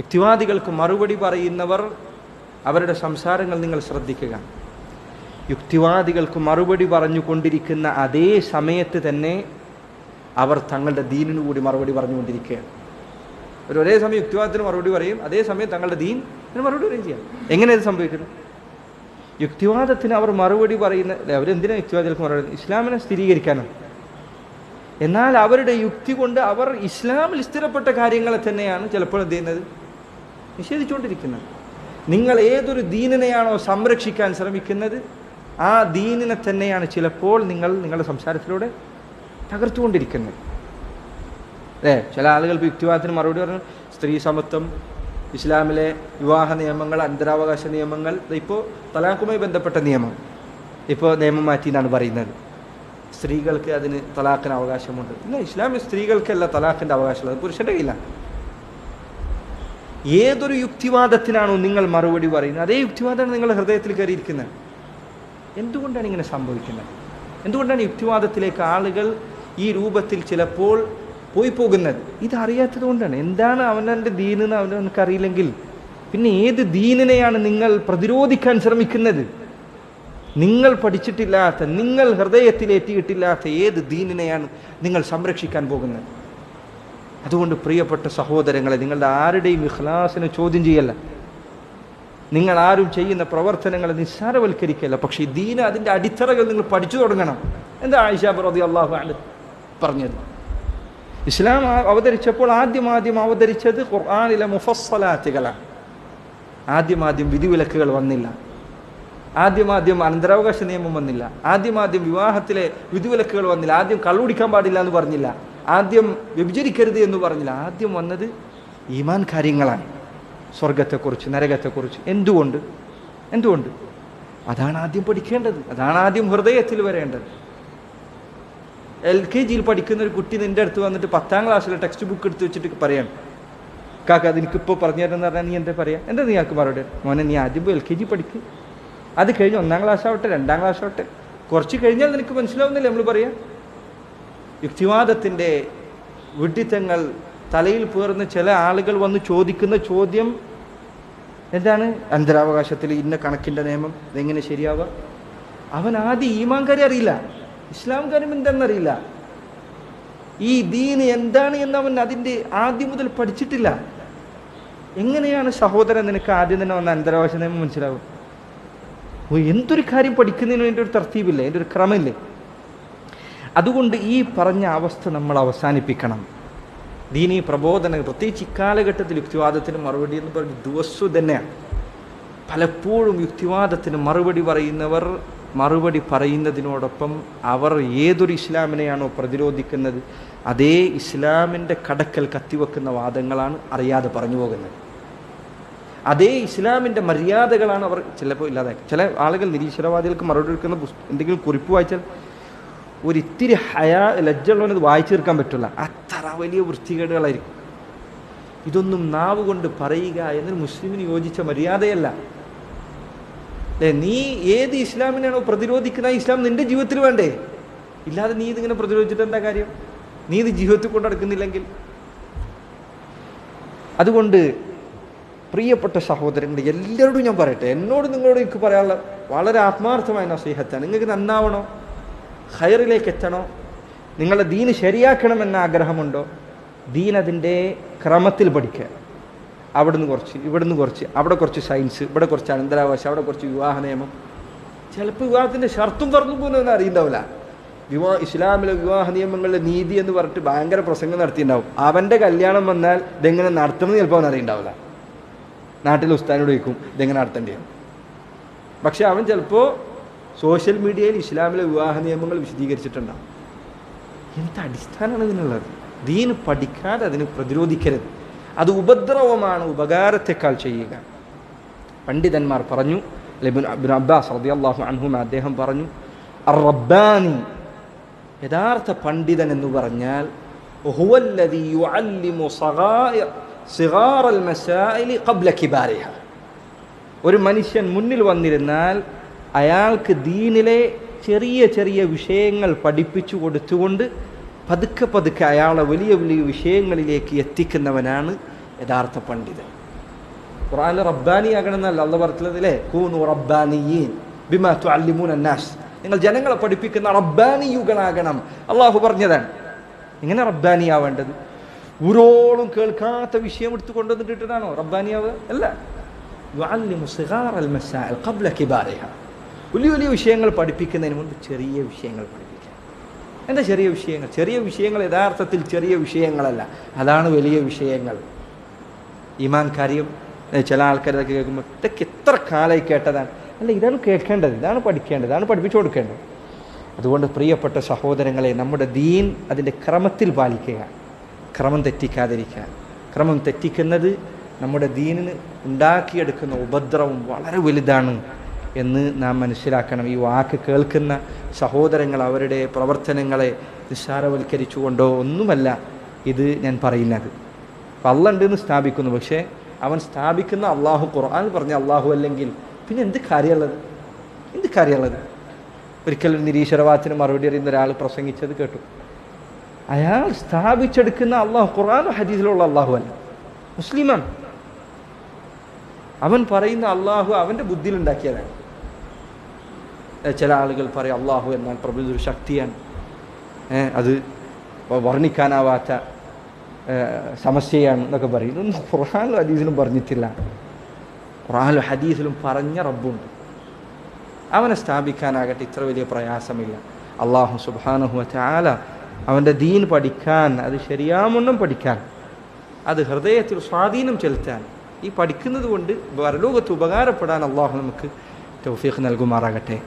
യുക്തിവാദികൾക്ക് മറുപടി പറയുന്നവർ അവരുടെ സംസാരങ്ങൾ നിങ്ങൾ ശ്രദ്ധിക്കുക. യുക്തിവാദികൾക്ക് മറുപടി പറഞ്ഞുകൊണ്ടിരിക്കുന്ന അതേ സമയത്ത് തന്നെ അവർ തങ്ങളുടെ ദീനിനു കൂടി മറുപടി പറഞ്ഞുകൊണ്ടിരിക്കുകയാണ് അവർ ഒരേ സമയം യുക്തിവാദത്തിന് മറുപടി പറയും അതേ സമയം തങ്ങളുടെ ദീൻ മറുപടി പറയും ചെയ്യാം. എങ്ങനെ ഇത് സംഭവിക്കുന്നത് യുക്തിവാദത്തിന് അവർ മറുപടി പറയുന്ന അല്ലെ, അവരെന്തിനാ യുക്തിവാദികൾക്ക് മറുപടി ഇസ്ലാമിനെ സ്ഥിരീകരിക്കാനാണ് എന്നാൽ അവരുടെ യുക്തി കൊണ്ട് അവർ ഇസ്ലാമിൽ സ്ഥിരപ്പെട്ട കാര്യങ്ങളെ തന്നെയാണ് ചിലപ്പോൾ എന്ത് ചെയ്യുന്നത്? നിഷേധിച്ചുകൊണ്ടിരിക്കുന്നത്. നിങ്ങൾ ഏതൊരു ദീനിനെയാണോ സംരക്ഷിക്കാൻ ശ്രമിക്കുന്നത് ആ ദീനിനെ തന്നെയാണ് ചിലപ്പോൾ നിങ്ങൾ നിങ്ങളുടെ സംസാരത്തിലൂടെ തകർത്തുകൊണ്ടിരിക്കുന്നത്. അല്ലേ? ചില ആളുകൾ യുക്തിവാദത്തിന് മറുപടി പറഞ്ഞു സ്ത്രീ സമത്വം ഇസ്ലാമിലെ വിവാഹ നിയമങ്ങൾ അന്തരാവകാശ നിയമങ്ങൾ ഇപ്പോൾ തലാഖുമായി ബന്ധപ്പെട്ട നിയമം. ഇപ്പോൾ നിയമം മാറ്റി എന്നാണ് പറയുന്നത്. സ്ത്രീകൾക്ക് അതിന് തലാഖിന് അവകാശമുണ്ട്. ഇല്ല ഇസ്ലാമിൽ സ്ത്രീകൾക്കല്ല തലാഖിന്റെ അവകാശമുള്ളത് പുരുഷന്റെ കയ്യിലാണ്. ഏതൊരു യുക്തിവാദത്തിനാണോ നിങ്ങൾ മറുപടി പറയുന്നത്? അതേ യുക്തിവാദമാണ് നിങ്ങൾ ഹൃദയത്തിൽ കയറിയിരിക്കുന്നത്. എന്തുകൊണ്ടാണ് ഇങ്ങനെ സംഭവിക്കുന്നത്? എന്തുകൊണ്ടാണ് യുക്തിവാദത്തിലേക്ക് ആളുകൾ ഈ രൂപത്തിൽ ചിലപ്പോൾ പോയി പോകുന്നത്? ഇതറിയാത്തത് കൊണ്ടാണ്. എന്താണ് അവനവന്റെ ദീനെന്ന് അവനവനക്ക് അറിയില്ലെങ്കിൽ പിന്നെ ഏത് ദീനിനെയാണ് നിങ്ങൾ പ്രതിരോധിക്കാൻ ശ്രമിക്കുന്നത്? നിങ്ങൾ പഠിച്ചിട്ടില്ലാത്ത നിങ്ങൾ ഹൃദയത്തിലേറ്റിയിട്ടില്ലാത്ത ഏത് ദീനിനെയാണ് നിങ്ങൾ സംരക്ഷിക്കാൻ പോകുന്നത്? അതുകൊണ്ട് പ്രിയപ്പെട്ട സഹോദരങ്ങളെ നിങ്ങളുടെ ആരുടെയും ഇഖ്ലാസിനെ ചോദ്യം ചെയ്യല്ല. നിങ്ങൾ ആരും ചെയ്യുന്ന പ്രവർത്തനങ്ങളെ നിസ്സാരവൽക്കരിക്കല്ല. പക്ഷേ ദീന അതിന്റെ അടിത്തറകൾ നിങ്ങൾ പഠിച്ചു തുടങ്ങണം. എന്താ ആയിഷ റതി അള്ളാഹു അല പറഞ്ഞത്? ഇസ്ലാം അവതരിച്ചപ്പോൾ ആദ്യം ആദ്യം അവതരിച്ചത് ഖുർആാനിലെ മുഫസ്സലാത്തുകളാണ്. ആദ്യം ആദ്യം വിധിവിലക്കുകൾ വന്നില്ല. ആദ്യം ആദ്യം അനന്തരാവകാശ നിയമം വന്നില്ല. ആദ്യം ആദ്യം വിവാഹത്തിലെ വിധിവിലക്കുകൾ വന്നില്ല. ആദ്യം കള്ളുടിക്കാൻ പാടില്ല എന്ന് പറഞ്ഞില്ല. ആദ്യം വ്യഭിചരിക്കരുത് എന്ന് പറഞ്ഞില്ല. ആദ്യം വന്നത് ഈമാൻ കാര്യങ്ങളാണ്. സ്വർഗത്തെക്കുറിച്ച് നരകത്തെക്കുറിച്ച്. എന്തുകൊണ്ട്? എന്തുകൊണ്ട്? അതാണ് ആദ്യം പഠിക്കേണ്ടത്. അതാണ് ആദ്യം ഹൃദയത്തിൽ വരേണ്ടത്. എൽ കെ ജിയിൽ പഠിക്കുന്ന ഒരു കുട്ടി നിന്റെ അടുത്ത് വന്നിട്ട് പത്താം ക്ലാസ്സിലെ ടെക്സ്റ്റ് ബുക്ക് എടുത്ത് വെച്ചിട്ട് പറയാം കാക്ക അത് എനിക്കിപ്പോൾ പറഞ്ഞു തരുമെന്ന് പറഞ്ഞാൽ നീ എന്താ പറയാ? എന്താ നീ ആൾക്ക് മറുപടി? മോനെ നീ ആദ്യം എൽ കെ ജി പഠിക്ക്. അത് കഴിഞ്ഞ് ഒന്നാം ക്ലാസ് ആവട്ടെ രണ്ടാം ക്ലാസ് ആവട്ടെ കുറച്ച് കഴിഞ്ഞാൽ നിനക്ക് മനസ്സിലാവുന്നില്ല നമ്മൾ പറയാം? യുക്തിവാദത്തിന്റെ വിഡിത്തങ്ങൾ തലയിൽ പേർന്ന് ചില ആളുകൾ വന്ന് ചോദിക്കുന്ന ചോദ്യം എന്താണ്? അന്തരാവകാശത്തിൽ ഇന്ന കണക്കിന്റെ നിയമം ഇതെങ്ങനെ ശരിയാവുക? അവൻ ആദ്യം ഈമാൻ കാര്യം അറിയില്ല. ഇസ്ലാം കാര്യം എന്താണെന്നറിയില്ല ഈ ദീന് എന്താണ് എന്ന് അവൻ അതിന്റെ ആദ്യം മുതൽ പഠിച്ചിട്ടില്ല. എങ്ങനെയാണ് സഹോദരൻ നിനക്ക് ആദ്യം തന്നെ വന്ന അന്തരാവകാശ നിയമം മനസ്സിലാവും ഓ, എന്തൊരു കാര്യം പഠിക്കുന്നതിന് വേണ്ടി ഒരു തർത്തീപില്ലേ? എന്റെ ഒരു ക്രമമില്ലേ? അതുകൊണ്ട് ഈ പറഞ്ഞ അവസ്ഥ നമ്മൾ അവസാനിപ്പിക്കണം. ദീനീ പ്രബോധന പ്രത്യേകിച്ച് ഇക്കാലഘട്ടത്തിൽ യുക്തിവാദത്തിന് മറുപടി എന്ന് പറഞ്ഞ് ദിവസവും തന്നെയാണ് പലപ്പോഴും യുക്തിവാദത്തിന് മറുപടി പറയുന്നവർ മറുപടി പറയുന്നതിനോടൊപ്പം അവർ ഏതൊരു ഇസ്ലാമിനെയാണോ പ്രതിരോധിക്കുന്നത് അതേ ഇസ്ലാമിന്റെ കടക്കൽ കത്തിവെക്കുന്ന വാദങ്ങളാണ് അറിയാതെ പറഞ്ഞു പോകുന്നത്. അതേ ഇസ്ലാമിന്റെ മര്യാദകളാണ് അവർ ചിലപ്പോൾ ഇല്ലാതെ ചില ആളുകൾ നിരീശ്വരവാദികൾക്ക് മറുപടി എടുക്കുന്ന പുസ്തകം എന്തെങ്കിലും കുറിപ്പ് വായിച്ചാൽ ഒരു ഇത്തിരി ഹയാ ലജ്ജുള്ളവനത് വായിച്ചു തീർക്കാൻ പറ്റില്ല. അത്ര വലിയ വൃത്തികേടുകളായിരിക്കും. ഇതൊന്നും നാവ് കൊണ്ട് പറയുക എന്നൊരു മുസ്ലിമിന് യോജിച്ച മര്യാദയല്ല. നീ ഏത് ഇസ്ലാമിനാണോ പ്രതിരോധിക്കുന്ന ഇസ്ലാം നിന്റെ ജീവിതത്തിൽ വേണ്ടേ? ഇല്ലാതെ നീ ഇതിങ്ങനെ പ്രതിരോധിച്ചിട്ട് എന്താ കാര്യം? നീ ഇത് ജീവിതത്തിൽ കൊണ്ട് നടക്കുന്നില്ലെങ്കിൽ. അതുകൊണ്ട് പ്രിയപ്പെട്ട സഹോദരങ്ങൾ എല്ലാവരോടും ഞാൻ പറയട്ടെ. എന്നോട് നിങ്ങളോട് എനിക്ക് പറയാനുള്ള വളരെ ആത്മാർത്ഥമായ നസീഹത്താണ്. നിങ്ങൾക്ക് നന്നാവണോ? ഹയറിലേക്ക് എത്തണോ നിങ്ങളുടെ ദീന് ശരിയാക്കണമെന്ന ആഗ്രഹമുണ്ടോ? ദീൻ അതിന്റെ ക്രമത്തിൽ പഠിക്കുക. അവിടുന്ന് കുറച്ച് ഇവിടുന്ന് കുറച്ച് അവിടെ കുറച്ച് സയൻസ് ഇവിടെ കുറച്ച് അനന്തരാവകാശം അവിടെ കുറച്ച് വിവാഹ നിയമം. ചിലപ്പോൾ വിവാഹത്തിന്റെ ഷർത്തും തുറന്നു പോകുന്നതെന്ന് അറിയുണ്ടാവില്ല വിവാഹ ഇസ്ലാമിലെ വിവാഹ നിയമങ്ങളിലെ നീതി എന്ന് പറഞ്ഞിട്ട് ഭയങ്കര പ്രസംഗം നടത്തിയിട്ടുണ്ടാവും. അവന്റെ കല്യാണം വന്നാൽ ഇതെങ്ങനെ നടത്തണമെന്ന് ചിലപ്പോൾ അവൻ അറിയണ്ടാവില്ല നാട്ടിലെ ഉസ്താനോട് ചോദിക്കും ഇതെങ്ങനെ നടത്തേണ്ടത് പക്ഷെ അവൻ ചിലപ്പോൾ സോഷ്യൽ മീഡിയയിൽ ഇസ്ലാമിലെ വിവാഹ നിയമങ്ങൾ വിശദീകരിച്ചിട്ടുണ്ടാവും എന്ത് അടിസ്ഥാനമാണ് ഇതിനുള്ളത്? ദീൻ പഠിക്കാതെ അതിന് പ്രതിരോധിക്കരുത്. അത് ഉപദ്രവമാണ് ഉപകാരത്തെക്കാൾ ചെയ്യുക. പണ്ഡിതന്മാർ പറഞ്ഞു അബ്ദുൽ അബ്ബാസ് റളിയല്ലാഹു അൻഹുമ അദ്ദേഹം പറഞ്ഞു റബ്ബാനി യഥാർത്ഥ പണ്ഡിതൻ എന്ന് പറഞ്ഞാൽ ഒരു മനുഷ്യൻ മുന്നിൽ വന്നിരുന്നാൽ അയാൾക്ക് ദീനിലെ ചെറിയ ചെറിയ വിഷയങ്ങൾ പഠിപ്പിച്ചു കൊടുത്തുകൊണ്ട് പതുക്കെ പതുക്കെ അയാളെ വലിയ വലിയ വിഷയങ്ങളിലേക്ക് എത്തിക്കുന്നവനാണ് യഥാർത്ഥ പണ്ഡിതൻ. ഖുർആനിൽ റബ്ബാനി ആകണമെന്നല്ല അള്ള പറഞ്ഞതിലേ കൂനു റബ്ബാനിയീൻ ബിമാ തുഅല്ലിമൂന അന്നാസ് നിങ്ങൾ ജനങ്ങളെ പഠിപ്പിക്കുന്ന റബ്ബാനിയുകളാകണം. അള്ളാഹു പറഞ്ഞതാണ്. ഇങ്ങനെ എങ്ങനെ റബ്ബാനിയാവേണ്ടത്? ഊരോളം കേൾക്കാത്ത വിഷയം എടുത്ത് കൊണ്ടുവന്നിട്ടിട്ടാണോ റബ്ബാനിയാവ്? അല്ല. അൽ-മസാഇൽ ഖബ്ല വലിയ വലിയ വിഷയങ്ങൾ പഠിപ്പിക്കുന്നതിന് മുൻപ് ചെറിയ വിഷയങ്ങൾ പഠിപ്പിക്കാം എന്താ ചെറിയ വിഷയങ്ങൾ? ചെറിയ വിഷയങ്ങൾ യഥാർത്ഥത്തിൽ ചെറിയ വിഷയങ്ങളല്ല. അതാണ് വലിയ വിഷയങ്ങൾ. ഇമാൻ കാര്യം ചില ആൾക്കാരൊക്കെ കേൾക്കുമ്പോൾ ഇതൊക്കെ എത്ര കാലമായി കേട്ടതാണ്. അല്ല ഇതാണ് കേൾക്കേണ്ടത്. ഇതാണ് പഠിക്കേണ്ടത്. ഇതാണ് പഠിപ്പിച്ചു കൊടുക്കേണ്ടത്. അതുകൊണ്ട് പ്രിയപ്പെട്ട സഹോദരങ്ങളെ നമ്മുടെ ദീൻ അതിന്റെ ക്രമത്തിൽ പാലിക്കുക. ക്രമം തെറ്റിക്കാതിരിക്കുക. ക്രമം തെറ്റിക്കുന്നത് നമ്മുടെ ദീനിന് ഉണ്ടാക്കിയെടുക്കുന്ന ഉപദ്രവം വളരെ വലുതാണ്. എന്ന് നാം മനസ്സിലാക്കണം. ഈ വാക്ക് കേൾക്കുന്ന സഹോദരങ്ങൾ അവരുടെ പ്രവർത്തനങ്ങളെ നിസ്സാരവൽക്കരിച്ചുകൊണ്ടോ ഒന്നുമല്ല ഇത് ഞാൻ പറയുന്നത്. ഉണ്ടെന്ന് സ്ഥാപിക്കുന്നു. പക്ഷേ അവൻ സ്ഥാപിക്കുന്ന അള്ളാഹു ഖുർആൻ പറഞ്ഞ അള്ളാഹു അല്ലെങ്കിൽ പിന്നെ എന്ത് കാര്യമുള്ളത്? എന്ത് കാര്യമുള്ളത്? ഒരിക്കലും ഒരു നിരീശ്വരവാദത്തിന് മറുപടി അറിയുന്ന ഒരാൾ പ്രസംഗിച്ചത് കേട്ടു. അയാൾ സ്ഥാപിച്ചെടുക്കുന്ന അള്ളാഹു ഖുർആൻ ഹദീസിലുള്ള അള്ളാഹു അല്ല. മുസ്ലിമാണ്. അവൻ പറയുന്ന അള്ളാഹു അവന്റെ ബുദ്ധിയിലുണ്ടാക്കിയതാണ് ചില ആളുകൾ പറയും അള്ളാഹു എന്നാൽ പ്രഭു ഒരു ശക്തിയാണ്. അത് വർണിക്കാനാവാത്ത സമസ്യയാണ് എന്നൊക്കെ പറയും. ഇതൊന്നും ഖുർഹാനും ഹദീസിലും പറഞ്ഞിട്ടില്ല. ഖുർഹാനും ഹദീസിലും പറഞ്ഞ റബ്ബുണ്ട്. അവനെ സ്ഥാപിക്കാനാകട്ടെ ഇത്ര വലിയ പ്രയാസമില്ല. അള്ളാഹു സുബാനഹു ചാല അവന്റെ ദീൻ പഠിക്കാൻ അത് ശരിയാമണ്ണം പഠിക്കാൻ അത് ഹൃദയത്തിൽ സ്വാധീനം ചെലുത്താൻ ഈ പഠിക്കുന്നത് കൊണ്ട് പരലോകത്ത് ഉപകാരപ്പെടാൻ അള്ളാഹു നമുക്ക് തൗഫീഖ് നൽകുമാറാകട്ടെ.